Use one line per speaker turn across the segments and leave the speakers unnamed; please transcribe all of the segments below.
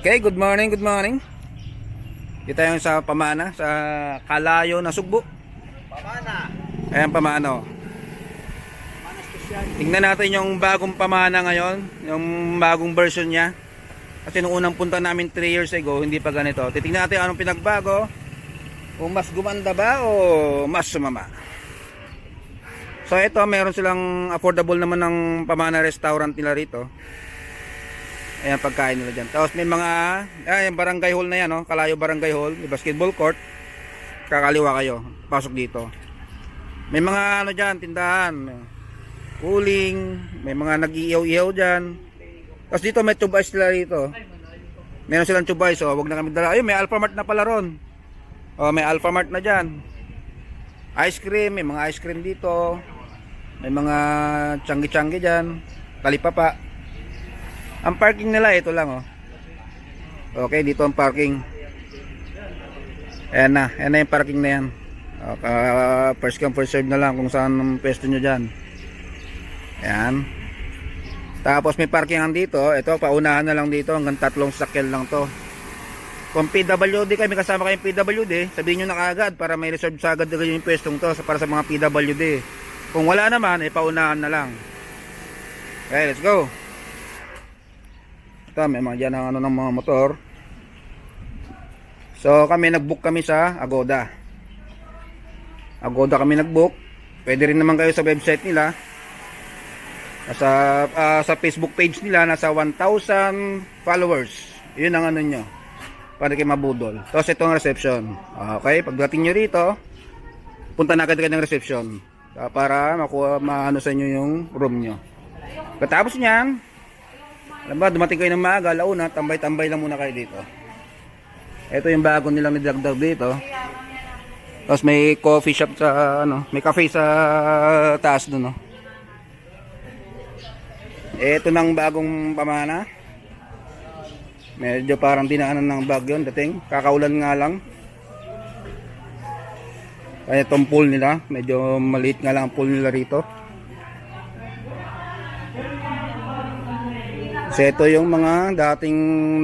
Okay, good morning, good morning. Dito tayo sa Pamana, sa Kalayo na Sugbo.
Pamana.
Ayan Pamano. Tingnan natin yung bagong Pamana ngayon, yung bagong version niya. Kasi nung unang punta namin 3 years ago, hindi pa ganito. Titingnan natin anong pinagbago. Kung mas gumanda ba o mas sumama. So ito, meron silang affordable naman ng Pamana restaurant nila rito. Ayan pagkain nila dyan. Tapos may mga, ayan barangay hall na yan, no? Kalayo barangay hall, may basketball court. Kakaliwa kayo, pasok dito. May mga ano dyan, tindahan. Cooling, may mga nag-iiyaw-iyaw dyan. Tapos dito may ice sila rito. Meron silang ice, oh, wag na kami dala. Ayun, may Alphamart na pala ron. Oh, may Alphamart na dyan. Ice cream, may mga ice cream dito. May mga tiyanggi-tiyanggi dyan. Talipapa. Ang parking nila ito lang oh. Okay, dito ang parking. Ayan na, ayan na yung parking na yan. Okay, first come first serve na lang kung saan ang pwesto nyo dyan. Ayan. Tapos may parking ang dito. Ito, paunahan na lang dito. Hanggang tatlong sakyan lang to. Kung PWD kayo, may kasama kayong PWD, sabihin nyo na kaagad para may reserve sa agad yung pwestong to para sa mga PWD. Kung wala naman, eh, na lang. Okay, let's go. Ito, may mga dyan ang ano ng mga motor. So, kami nag-book kami sa Agoda. Agoda kami nag-book. Pwede rin naman kayo sa website nila. Nasa ah, sa Facebook page nila nasa 1,000 followers. 'Yun ang ano nyo. Para kayo mabudol. Tapos ito ang reception. Okay, pagdating nyo rito, punta na agad kayo ng reception. Ah, para makuha maano sa inyo yung room nyo. Pagkatapos niyan, alam ba, dumating kayo ng maaga, launa, tambay-tambay lang muna kayo dito. Ito yung bago nilang nidagdag dito. Tapos may coffee shop sa ano, may cafe sa taas doon, no. Ito nang bagong pamana. Medyo parang dinaanan ng bagyo dating. Kakaulan nga lang. Kaya itong pool nila, medyo maliit nga lang ang pool nila rito. Kasi ito yung mga dating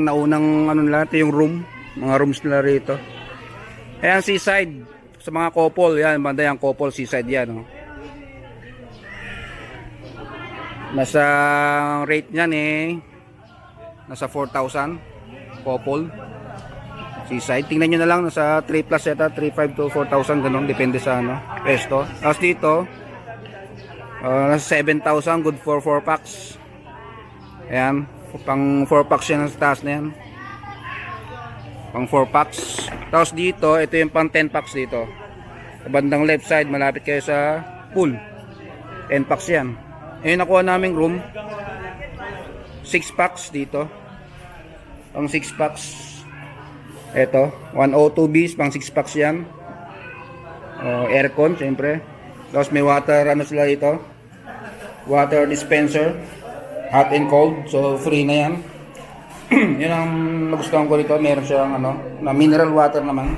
naunang ano nila, ito yung room, mga rooms nila rito. Ayan seaside, sa mga couple, yan, banda yung couple seaside yan. Oh. Nasa rate niyan eh, nasa 4,000 couple. Seaside, tingnan nyo na lang, nasa 3 plus yata, 3,500 to 4,000 ganun, depende sa ano, pesto. Tapos dito, uh, nasa 7,000, good for 4 packs. Ayan, pang 4 packs yan sa taas na yan. Pang 4 packs. Tapos dito, ito yung pang 10 packs dito. Sa bandang left side, malapit kayo sa pool. 10 packs yan. Ayun, nakuha naming room. 6 packs dito. Pang 6 packs. Ito, 102Bs, pang 6 packs yan. Oh, aircon, syempre. Tapos may water, ano sila dito? Water dispenser hot and cold so free na yan. Yun ang nagustuhan ko rito. Meron siyang ano na mineral water naman.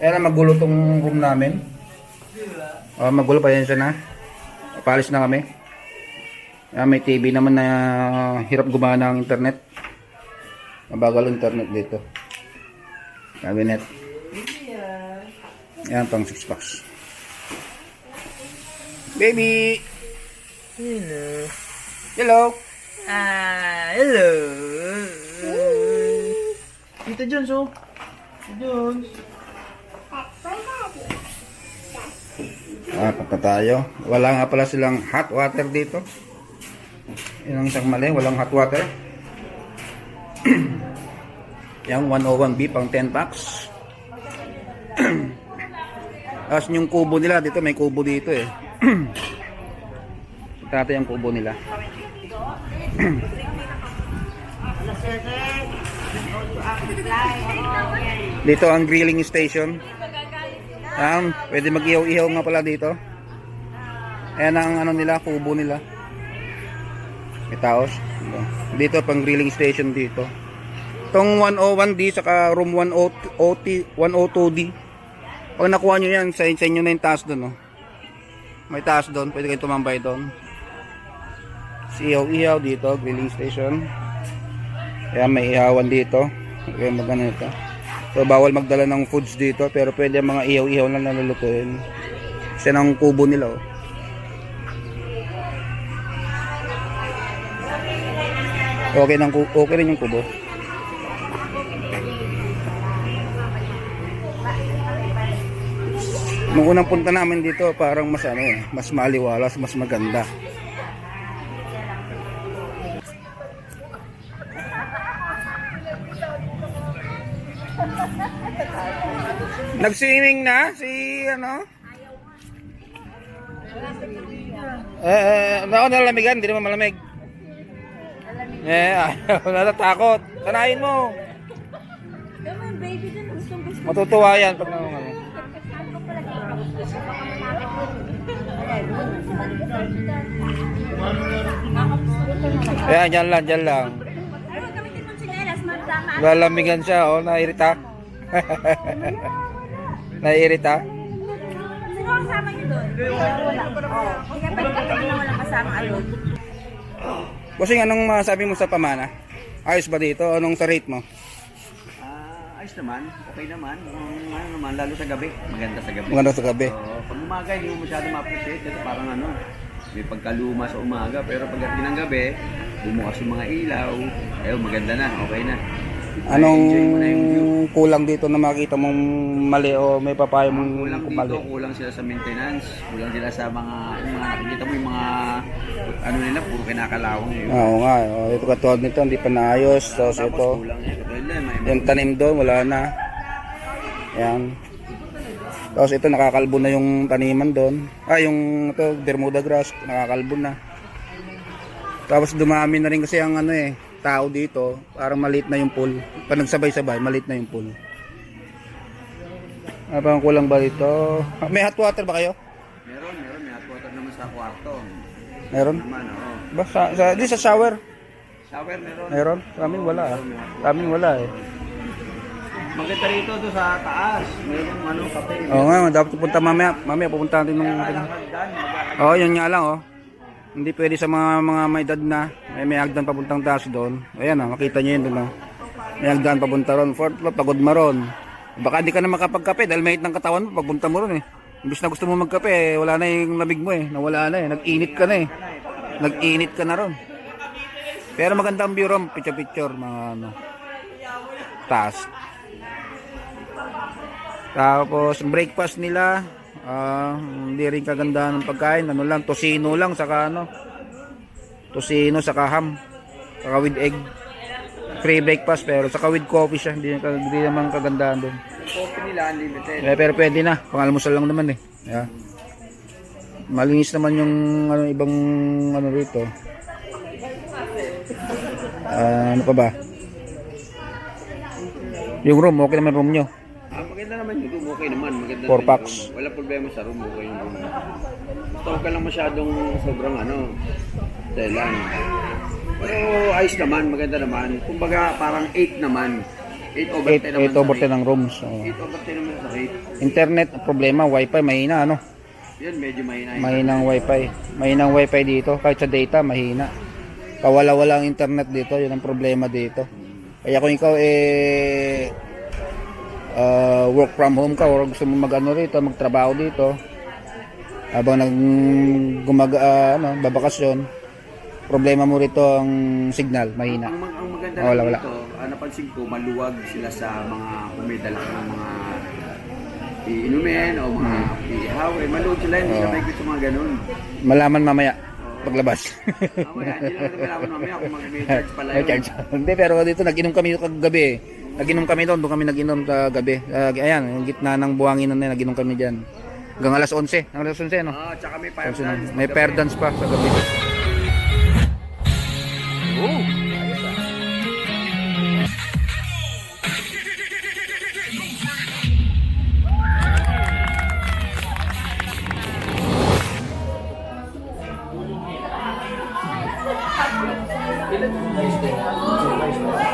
Kaya na magulo tong room namin. Oh, magulo pa yan siya na. Palis na kami. Ah, may TV naman na hirap gumana ang internet. Mabagal ang internet dito. Cabinet. Yan pang 6 packs baby!
Hello.
Hello
Ah, hello. Tito Jones, oh. Tito Jones.
Ah, punta tayo. Wala nga pala silang hot water dito. Yun ang isang mali, walang hot water. Yung 101B pang 10 packs. Tapos yung kubo nila, dito may kubo dito eh. Ito yung kubo nila. dito ang grilling station. Ayan, pwede mag-ihaw-ihaw nga pala dito. Ayan ang ano nila, kubo nila. May taos. Dito pang grilling station dito. Itong 101D saka room 102, 102D. Pag nakuha nyo yan, sa, sa inyo na yung taas doon. Oh. May taas doon, pwede kayo tumambay doon. Ihaw-ihaw dito, grilling station. Kaya may ihawan dito. Kaya magano ito. So bawal magdala ng foods dito pero pwede mga ihaw-ihaw na nalulutuin. Kasi ng kubo nila oh. Okay, ng, okay rin yung kubo. Nung unang punta namin dito, parang mas ano eh, mas maliwalas, mas maganda. Nag-swimming na si ano? Eh, eh, ako nalamigan, hindi naman malamig. Eh, ayaw, natatakot. Sanayin mo.
Naman.
Matutuwa yan pag ano. ano. Ayan, dyan lang, dyan lang. Lalamigan siya, oh, nairita. nairita.
Sino ang kasama niyo doon? Wala. Oo. Kaya pagkakita na walang kasama alon.
Bossing, anong masabi mo sa pamana? Ayos ba dito? Anong sa rate mo?
Ah, ayos naman. Okay naman. Um, ano naman, lalo sa gabi. Maganda sa gabi.
Maganda sa gabi.
Oo, pag umaga, hindi mo masyado ma-appreciate kasi parang ano, may pagkaluma sa umaga. Pero pagdating ng gabi, bumukas yung mga ilaw. Ayun, maganda na. Okay na.
Anong kulang dito na makita mong mali o may papayo mong
Kulang
mali?
dito, kulang sila sa maintenance. Kulang sila sa mga, yung mga nakikita mo yung mga, ano nila, puro kinakalawang yun.
Oo nga, oh, ito katulad nito, hindi pa naayos. Tapos
Tapos
ito,
kulang yan. Katulad yan, may,
yung tanim doon, wala na. Yan. Tapos ito, nakakalbo na yung taniman doon. Ah, yung ito, Bermuda grass, nakakalbo na. Tapos dumami na rin kasi ang ano eh, tao dito. Parang maliit na yung pool. Pag nagsabay-sabay, maliit na yung pool. Parang kulang ba dito? Ah, May hot water ba kayo?
meron, meron. May hot water naman sa kwarto.
Meron?
Naman, oo.
Ba, sa, sa, di sa shower?
Shower meron.
Meron? Sa amin wala ah. Sa amin wala eh.
Maganda rito doon sa taas. Meron ano, kape.
Oo nga, dapat pupunta mamaya. Mamaya pupunta natin ng... Oo, yun nga lang oh. Hindi pwede sa mga mga may edad na. May may hagdan papuntang taas doon. Ayan ah, makita niyo yun doon oh. May hagdan papunta ron. Fourth floor, pagod mo ron. Baka di ka na makapagkape dahil may ng katawan mo pagpunta mo ron eh. Imbis na gusto mo magkape, eh, wala na yung lamig mo eh. Nawala na eh. Nag-init ka na eh. Nag-init ka na ron. Pero maganda ang view ron. Picture-picture, mga ano. Taas. Tapos breakfast nila, ah, hindi rin kaganda ng pagkain, ano lang, tosino lang saka ano. Tosino saka ham. Saka with egg. Free breakfast pero saka with coffee siya, hindi, hindi naman kagandahan doon.
Coffee nila unlimited.
Eh, pero pwede na, pangalmusal lang naman eh. Yeah. Malinis naman yung ano ibang ano rito. Ah, ano pa ba? Yung room, okay naman room nyo.
Maganda naman yung room. Okay naman. Maganda
Four packs.
room. Wala problema sa room. Okay yung room. Basta huwag ka lang masyadong sobrang ano, dahilan. Pero ayos naman. Maganda naman. Kumbaga parang 8 naman. 8 over 10 naman
8, 8 over 10
sa
ang rooms. Oh.
rate. 8 over 10 naman sa rate.
Internet, problema, wifi, mahina ano.
Yan, medyo mahina.
Mahinang wifi. Mahinang wifi dito, kahit sa data, mahina. Kawala-wala ang internet dito, yun ang problema dito. Kaya kung ikaw eh uh, work from home ka or gusto mo mag-ano rito, magtrabaho dito, habang nag gumag ah, ano, babakasyon, problema mo rito ang signal, mahina.
Ang, ang maganda
Ah, wala, wala.
dito, ah, napansin ko, maluwag sila sa mga kumidala ng mga iinumin o mga iihawin. Maluwag sila, hindi sila
Oo.
may gusto mga ganun.
Malaman mamaya paglabas.
Mamaya, hindi lang natin malaman mamaya kung mag-may charge pala yun.
Hindi, pero dito nag-inom kami kagabi eh. Naginom kami doon, doon kami naginom kagabi. Uh, ayan, yung gitna ng buhanginan na naginom kami diyan. Hanggang alas 11, alas 11 no.
Ah, oh, tsaka may fire dance.
May fire dance pa sa gabi. Oh.
Thank you.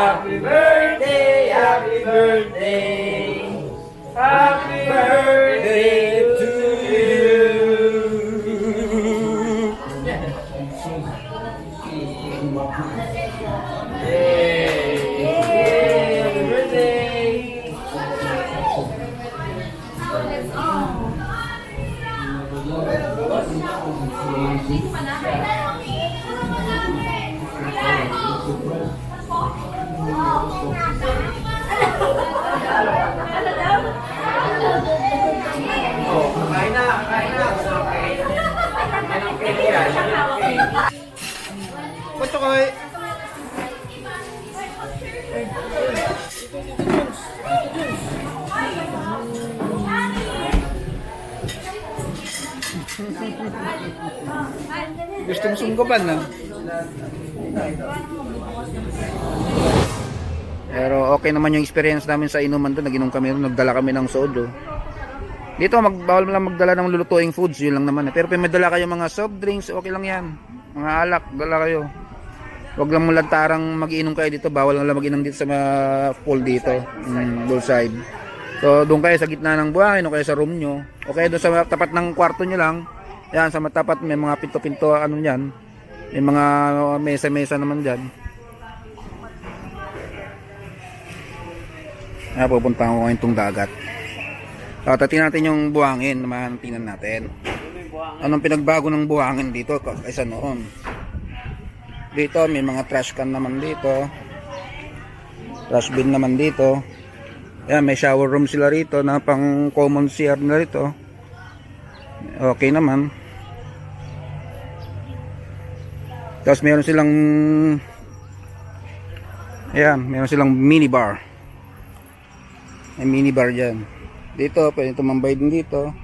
Happy birthday,
Mo sunggupan na? Pero okay naman yung experience namin sa inuman doon. Nag-inom kami doon, nagdala kami ng sodo. Dito, mag, bawal lang magdala ng lulutuing foods, yun lang naman. eh. Pero kung may dala kayo mga soft drinks, okay lang yan. Mga alak, dala kayo. Huwag lang mo lantarang mag-inom kayo dito. Bawal lang mag-inom dito sa mga pool dito. Mm, side. So, doon kayo sa gitna ng buhangin o kaya sa room nyo. O kaya doon sa tapat ng kwarto nyo lang. Yan, sa matapat may mga pinto-pinto ano yan. May mga mesa-mesa naman dyan. Ah, pupunta ko ngayon itong dagat. So, tatingnan natin yung buhangin naman, tingnan natin. Anong pinagbago ng buhangin dito kaysa noon? Dito, may mga trash can naman dito. Trash bin naman dito. Yan, may shower room sila rito na pang common CR na rito. Okay naman. Tapos meron silang Ayan, meron silang minibar. May minibar dyan. Dito, pwede tumambay din dito.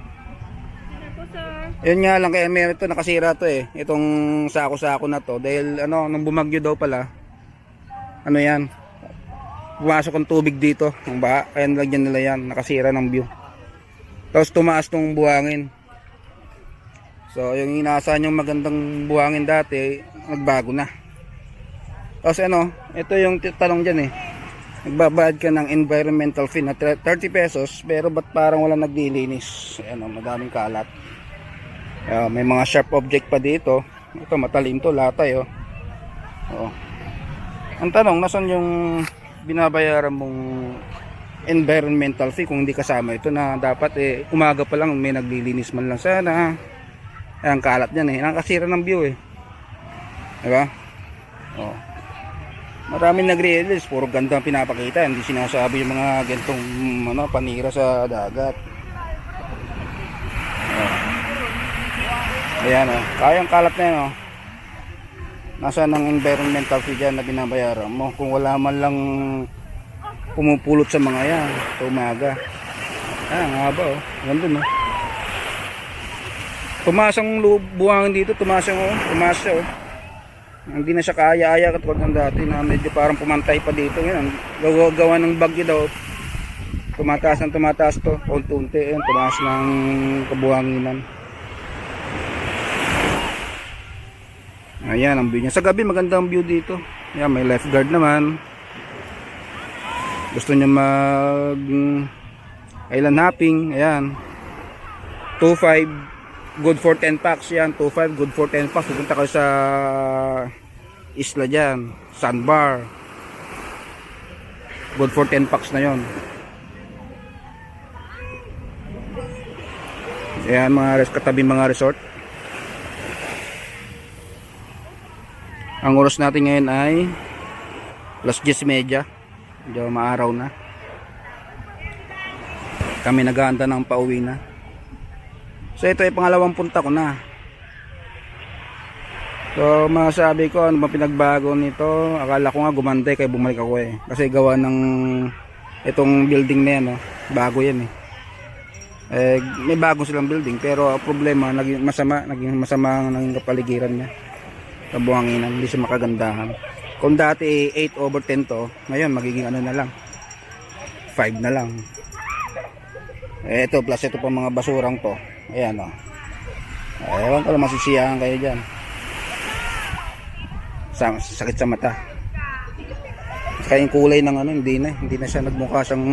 Yun nga lang, kaya meron ito, nakasira to eh. Itong sako-sako na to. Dahil ano, nung bumagyo daw pala, ano yan, pumasok ang tubig dito, ang baha. Kaya nilagyan nila yan, nakasira ng view. Tapos tumaas tong buhangin. So, yung inaasahan yung magandang buhangin dati, nagbago na. Tapos ano, ito yung tanong dyan eh. Nagbabayad ka ng environmental fee na 30 pesos, pero ba't parang wala naglilinis? Ayan o, madaming kalat. Ah, may mga sharp object pa dito. Ito, matalim to, latay oh. Oo. Ang tanong, nasan yung binabayaran mong environmental fee kung hindi kasama ito na dapat eh umaga pa lang may naglilinis man lang sana. Ayan, kalat yan eh. Nakasira ng view eh. Diba? Oh. Maraming nagre-release, puro ganda ang pinapakita, hindi sinasabi yung mga gantong mm, ano, panira sa dagat. Oh. Ayan oh, kayang kalat na yan oh. Nasaan ang environmental fee dyan na binabayaran mo kung wala man lang pumupulot sa mga yan sa umaga. Ah, ang haba oh. Ganda no. Tumaas ang lu- buhangin dito, tumaas yung oh, tumaas siya oh. Hindi na siya kaaya-aya katulad ng dati na medyo parang pumantay pa dito ngayon. Gawa, gawa ng bagyo daw. Tumataas ng tumataas to. Unti-unti. Ayan, tumaas ng kabuhanginan. Ayan ang view niya. Sa gabi maganda ang view dito. Ayan, may lifeguard naman. Gusto niya mag island hopping. Ayan. 2.5 good for 10 packs yan 2.5 good for 10 packs. Pupunta kayo sa isla dyan sandbar. Good for 10 packs na yon yan mga res katabi mga resort. Ang oras natin ngayon ay plus 10.30 medyo maaraw na. Kami naghahanda ng pauwi na So ito ay pangalawang punta ko na. So masabi ko ano ba pinagbago nito? Akala ko nga gumantay kaya bumalik ako eh. Kasi gawa ng itong building na yan, oh. bago yan eh. Eh, may bago silang building pero problema naging masama, naging masama ang naging kapaligiran niya. Sa buhanginan, hindi siya makagandahan. Kung dati 8 over 10 to, ngayon magiging ano na lang. 5 na lang. Eh, ito, plus ito pa mga basurang to. Ayan, o. Oh. Ewan ko lang masisiyahan kayo dyan. Sa, sakit sa mata. Kaya yung kulay ng ano, hindi na. Hindi na siya nagmukha siyang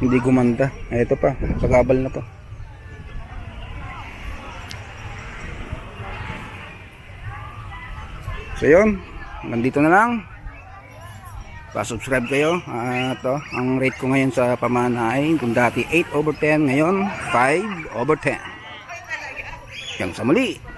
hindi gumanda. Eh, Ito pa, sagabal na to. So yun, nandito na lang. Pa-subscribe kayo. At oh, ang rate ko ngayon sa pamana ay kung dati 8 over 10, ngayon 5 over 10. Hanggang sa muli.